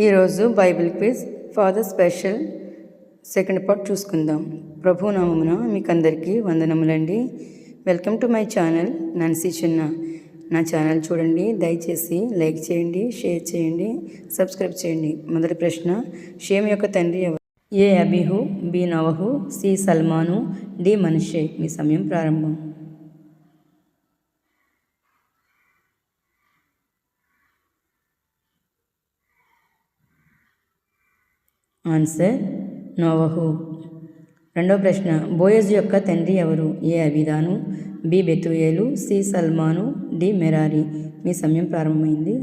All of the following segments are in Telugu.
ఈరోజు Bible quiz father special second part చూసుకుందాం. ప్రభు నామమున మీకు అందరికీ వందనములండి. Welcome to my channel Nancy చిన్న. నా ఛానల్ చూడండి దయచేసి లైక్ చేయండి షేర్ చేయండి సబ్స్క్రైబ్ చేయండి. మొదటి ప్రశ్న షేమ్ యొక్క తండ్రి ఎవరు? ఏ అబిహు బి నవహు సి సల్మాను డి మనిషే మీ సమయం ప్రారంభం. ఆన్సర్ నోవహు. రెండవ ప్రశ్న బోయజ్ యొక్క తండ్రి ఎవరు? ఏ అబిదాను బి బెతుయేలు సి సల్మాను డి మెరారి. మీ సమయం ప్రారంభమైంది.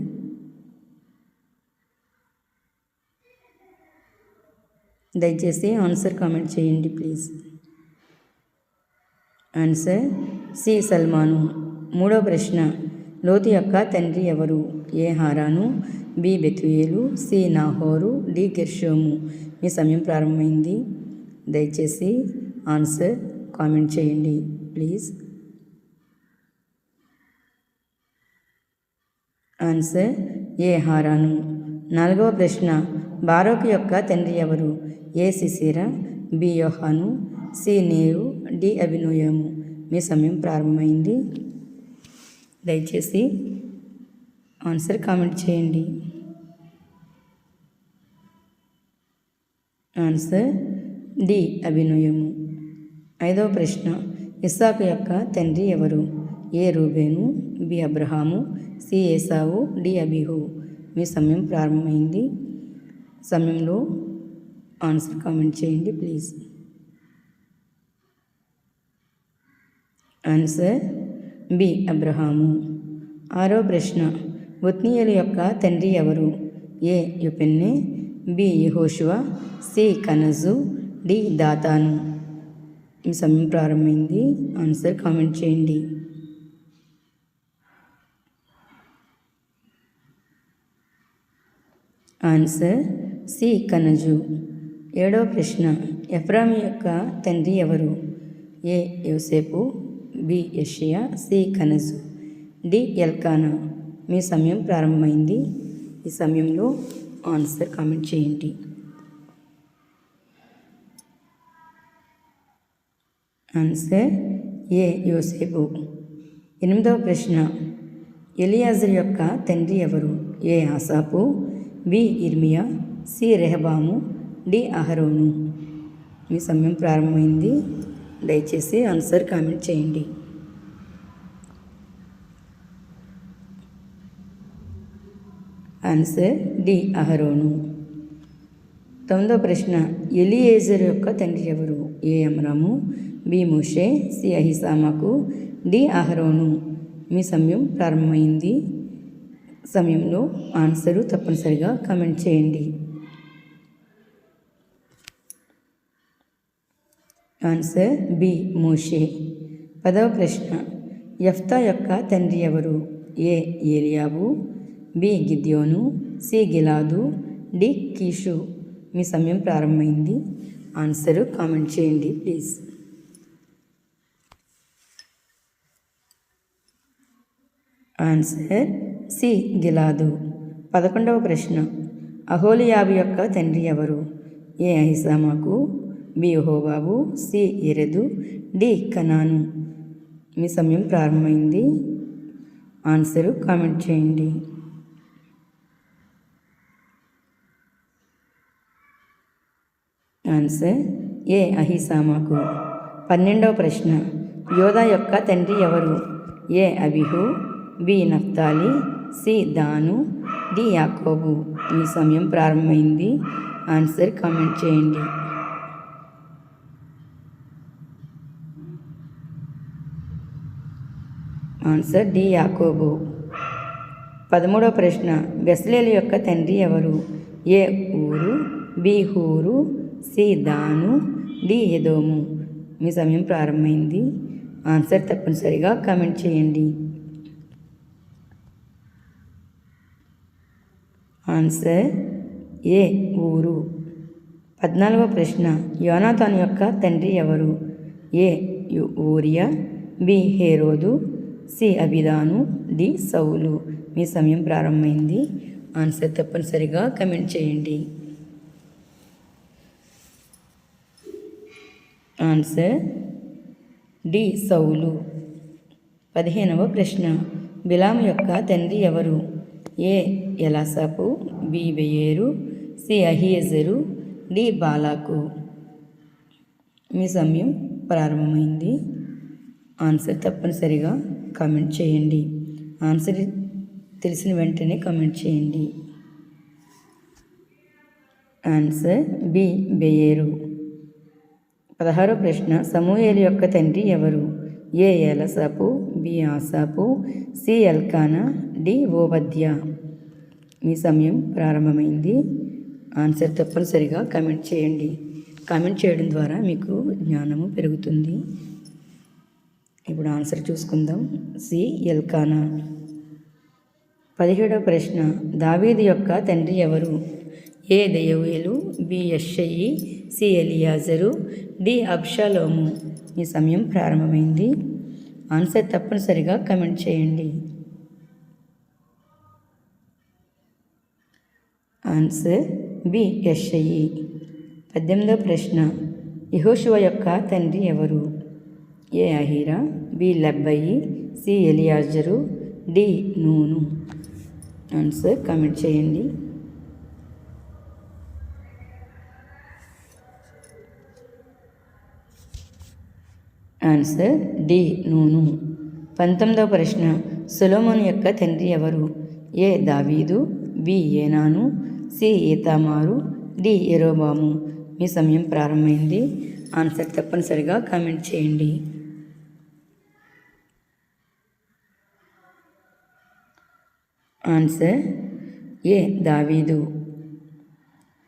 దయచేసి ఆన్సర్ కామెంట్ చేయండి ప్లీజ్. ఆన్సర్ సి సల్మాను. మూడవ ప్రశ్న లోతు యొక్క తండ్రి ఎవరు? ఏ హారాను? బి బెతుయేలు సి నాహోరు డి గెర్షోము మీ సమయం ప్రారంభమైంది. దయచేసి ఆన్సర్ కామెంట్ చేయండి ప్లీజ్. Answer A. హారాను. నాలుగవ ప్రశ్న. బారోక్ యొక్క తండ్రి ఎవరు? ఏ. సిసిరా బి. యోహాను సి. నేరు డి. అభినోయము. మీ సమయం ప్రారంభమైంది. దయచేసి ఆన్సర్ కామెంట్ చేయండి. ఆన్సర్ డి అభినయము. ఐదవ ప్రశ్న ఇస్సాకు యొక్క తండ్రి ఎవరు? ఏ రూబేను బి అబ్రహాము సి ఏసావు డి అబిహు. మీ సమయం ప్రారంభమైంది. సమయంలో ఆన్సర్ కామెంట్ చేయండి ప్లీజ్. ఆన్సర్ బి అబ్రహాము. ఆరో ప్రశ్న ఒత్నీయుల యొక్క తండ్రి ఎవరు? ఏ. యుపెన్నే. బి. యహోషువ. సి. కనజు. డి. దాతాను. సమయం ప్రారంభమైంది. ఆన్సర్ కామెంట్ చేయండి. Answer C. కనజు. ఏడవ ప్రశ్న. ఎఫ్రామి యొక్క తండ్రి ఎవరు? ఏ. యోసేపు. బి. యషియా. సి. కనజు. డి. ఎల్కానా. మీ సమయం ప్రారంభమైంది. ఈ సమయంలో ఆన్సర్ కామెంట్ చేయండి. ఆన్సర్ ఏ యోసేపు. ఎనిమిదవ ప్రశ్న. ఎలియాజర్ యొక్క తండ్రి ఎవరు? ఏ ఆసాపు బి ఇర్మియా సి రెహబాము డి అహరోను. మీ సమయం ప్రారంభమైంది. దయచేసి ఆన్సర్ కామెంట్ చేయండి. ఆన్సర్ డి అహరోను తొమ్మిదో ప్రశ్న ఎలియేజర్ యొక్క తండ్రి ఎవరు? ఏ అమరాము బి మోషే. సి అహిసామాకు. డి అహరోను. మీ సమయం ప్రారంభమైంది. సమయంలో ఆన్సరు తప్పనిసరిగా కమెంట్ చేయండి. ఆన్సర్ బి మోషే. పదవ ప్రశ్న యఫ్తా యొక్క తండ్రి ఎవరు? ఏ ఏలియాబు. బి గిద్యోను సి గిలాదు డి కీషు. మీ సమయం ప్రారంభమైంది. ఆన్సరు కామెంట్ చేయండి ప్లీజ్. ఆన్సర్ సి గిలాదు. పదకొండవ ప్రశ్న. అహోలియాబు యొక్క తండ్రి ఎవరు? ఏ అహిసామాకు బి హోబాబు సి ఎరెదు డి కనాను. మీ సమయం ప్రారంభమైంది. ఆన్సరు కామెంట్ చేయండి. ఆన్సర్ ఏ అహిసామాకు? పన్నెండవ ప్రశ్న. యోధ యొక్క తండ్రి ఎవరు? ఏ అబిహు బి నఫ్తాలి సి దాను డి యాకోబు. మీ సమయం ప్రారంభమైంది. ఆన్సర్ కామెంట్ చేయండి. ఆన్సర్ డి యాకోబు. పదమూడవ ప్రశ్న. బెస్లేలు యొక్క తండ్రి ఎవరు? ఏ ఊరు? బి హూరు సి దాను డి ఎదోము మీ సమయం ప్రారంభమైంది. ఆన్సర్ తప్పనిసరిగా కామెంట్ చేయండి. ఆన్సర్ ఏ ఊరు? పద్నాలుగవ ప్రశ్న యోనాథాన్ యొక్క తండ్రి ఎవరు? ఏ ఊరియా? బి హేరోదు? సి అభిదాను డి సౌలు. మీ సమయం ప్రారంభమైంది. ఆన్సర్ తప్పనిసరిగా కమెంట్ చేయండి. ఆన్సర్ డి సౌలు. పదిహేనవ ప్రశ్న. బిలాము యొక్క తండ్రి ఎవరు? ఏ. ఎలాసాపు. బి. బెయేరు సి. అహియజరు. డి. బాలాకు. మీ సమయం ప్రారంభమైంది. ఆన్సర్ తప్పనిసరిగా కామెంట్ చేయండి. ఆన్సర్ తెలిసిన వెంటనే కామెంట్ చేయండి. Answer B. బెయేరు పదహారో ప్రశ్న సమూహేలు యొక్క తండ్రి ఎవరు? ఏ. ఎలసాపు బి. ఆసాపు సి. ఎల్కానా డి. ఓవద్య. మీ సమయం ప్రారంభమైంది. ఆన్సర్ తప్పనిసరిగా కామెంట్ చేయండి. కామెంట్ చేయడం ద్వారా మీకు జ్ఞానము పెరుగుతుంది. ఇప్పుడు ఆన్సర్ చూసుకుందాం. సి. ఎల్కానా. పదిహేడవ ప్రశ్న దావీది యొక్క తండ్రి ఎవరు? ఏ. దయవేలు బి. యషయి సి. ఎలియాజరు డి అబ్షాలోము. మీ సమయం ప్రారంభమైంది. ఆన్సర్ తప్పనిసరిగా కమెంట్ చేయండి. ఆన్సర్ బి యషయి పద్దెనిమిదవ ప్రశ్న. యహోశివ యొక్క తండ్రి ఎవరు? ఏ అహీరా. బి లబ్బయి. సి ఎలియాజరు. డి నూను. ఆన్సర్ కామెంట్ చేయండి. Answer D. నూను. పంతొమ్మిదవ ప్రశ్న. సొలోమోన్ యొక్క తండ్రి ఎవరు? ఏ. దావీదు. బి. ఏనాను. సి. ఈతామారు. డి. ఎరోబాము మీ సమయం ప్రారంభమైంది. ఆన్సర్ తప్పనిసరిగా కామెంట్ చేయండి. Answer A. దావీదు.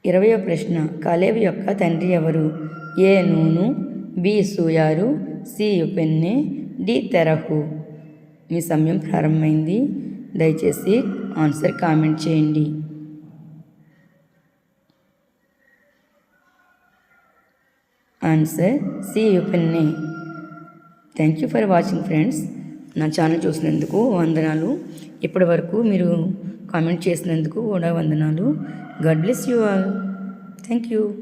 ఇరవయో ప్రశ్న. కాలేబు యొక్క తండ్రి ఎవరు? ఏ. నూను. బి. సూయారు. సి యుపెన్నే డి తెరహు. మీ సమయం ప్రారంభమైంది. దయచేసి ఆన్సర్ కామెంట్ చేయండి. Answer C యుపెన్నే thank you for watching friends. నా ఛానల్ చూసినందుకు వందనాలు. ఇప్పటి వరకు మీరు కామెంట్ చేసినందుకు కూడా వందనాలు. God bless you all. Thank you.